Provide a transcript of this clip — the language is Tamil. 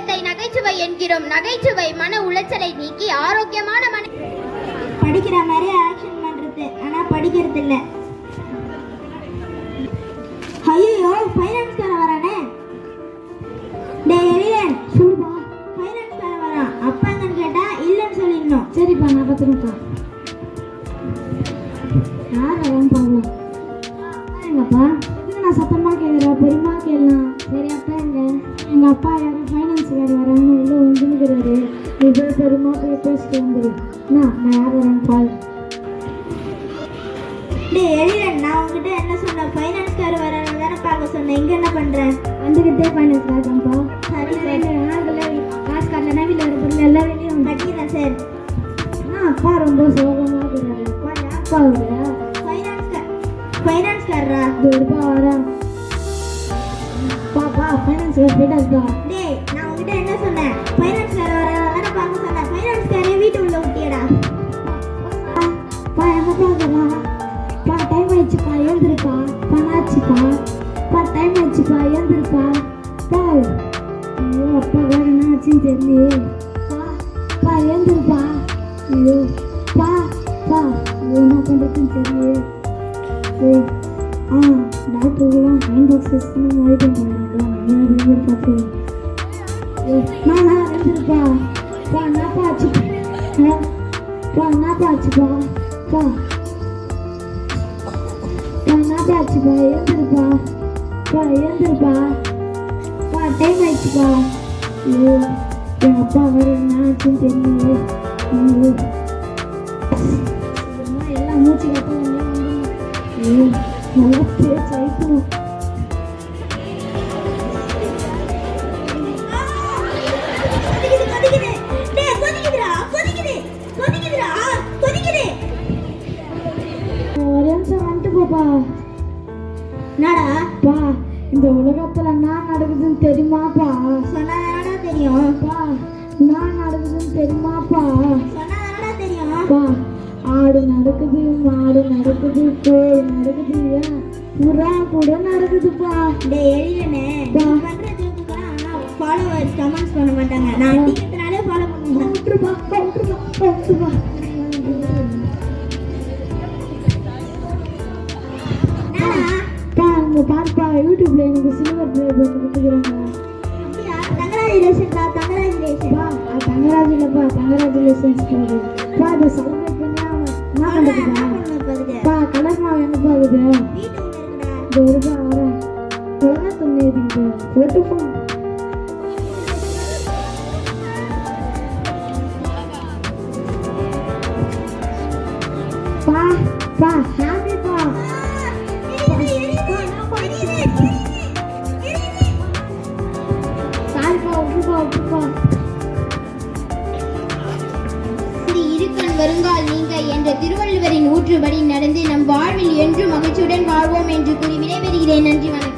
நகைச்சுவை என்கிறோம். நகைச்சுவை மன உளைச்சலை நீக்கி ஆரோக்கியமான மன படிக்கிற மாதிரி ஆக்ஷன் பண்றது. ஆனா படிக்கிறது இல்ல. ஐயோ ஃபைனான்ஸ்கார வரானே. டேய் எலியன் ஃபைனான்ஸ் ஃபைனான்ஸ்கார வரான். அப்பாங்கன்னு கேட்டா இல்லன்னு சொல்லிடணும். சரிப்பா நான் பார்த்துருப்பா யார் வரும் பாருங்க எங்கப்பா சத்தமா கேட்குறேன் பெரியமா கேட்கலாம் சரி அப்பா எங்க? எங்க அப்பா யாரும் ஃபைனான்ஸ் வேறு வராங்க. உள்ள வந்துருக்கிறாரு நீ போய் பெரியமா போய் பேசிட்டு வந்துரு. நான் நான் யார் வரேன் பால் டேய் எழிலன் நான் உங்ககிட்ட என்ன சொன்னேன் ஃபைனான்ஸ்கார் வராங்க தானே பார்க்க சொன்னேன். இங்க என்ன பண்றேன் வந்துகிட்டே ஃபைனான்ஸ் ராஜாப்பா சரி சரி. காசு வீட்டில் இருக்கிற எல்லா வேலையும் கட்டிக்கிறேன் சார். ஆ அப்பா ரொம்ப சோகமாக இருக்கிறாரு. அப்பா அவரு ஃபைனான்ஸ்கார் ஃபைனான்ஸ்காரரா இது இருப்பா வரா ஃபைனான்ஸ் போயிட்டாப்பா டேய் நான் உங்ககிட்ட என்ன சொன்னேன்? ஃபைனான்ஸ்கார வராங்க தானே பார்க்க சொன்னேன். ஃபைனான்ஸ்காரே வீட்டு உள்ள விட்டியடா பா என்ன பார்க்கலாம் பா டைம் ஆயிடுச்சுப்பா எழுந்திருப்பா. பணாச்சுப்பா பா டைம் ஆயிடுச்சுப்பா எழுந்திருப்பா. பா ஐயோ அப்பா வேற என்ன ஆச்சுன்னு தெரியலையே. பா பா எழுந்திருப்பா. ஐயோ பா பா ஐயோ என்ன பண்ணுறதுன்னு தெரியலையே. ஆ டாக்டர்லாம் ஹேண்ட் பாக்ஸஸ் மாதிரி அப்பா வேற என்ன ஆச்சுன்னு தெரியலையே ஐயோ அம்மா எல்லாம் மூச்சு கட்ட ஐயோ நல்லா பேச்சு போப்பா என்னடா? பா இந்த உலகத்துல என்ன நடக்குதுன்னு தெரியுமாப்பா சொன்னா தெரியும்? பா என்ன நடக்குதுன்னு தெரியுமாப்பா சொன்னா தெரியும்? பா ஆடு நடக்குது மாடு நடக்குது கோழி நடக்குது புறா கூட நடக்குதுப்பா டேய் எழிலனே ஃபாலோவர்ஸ் கமெண்ட்ஸ் பண்ண மாட்டாங்க. நான் டிக்கெட்னாலே ஃபாலோ பண்ணுவேன். விட்டுருப்பா விட்டுருப்பா விட்டுருப்பா பாருப்பா யூடியூப்ல எனக்கு சில்வர் ப்ளே பண்ணி கொடுத்துக்கிறாங்க தங்கராஜுலேஷன் தங்கராஜுலேஷன் தங்கராஜ் இல்லப்பா தங்கராஜுலேஷன்ஸ் அதை செலிப்ரேட் பண்ணி கலர் மாவு வரேன் போ பா வருங்கால் நீங்க என்ற திருவள்ளுவரின் ஊற்றுபடி நடந்து நம் வாழ்வில் என்றும் மகிழ்ச்சியுடன் வாழ்வோம் என்று கூறி விடைபெறுகிறேன். நன்றி வணக்கம்.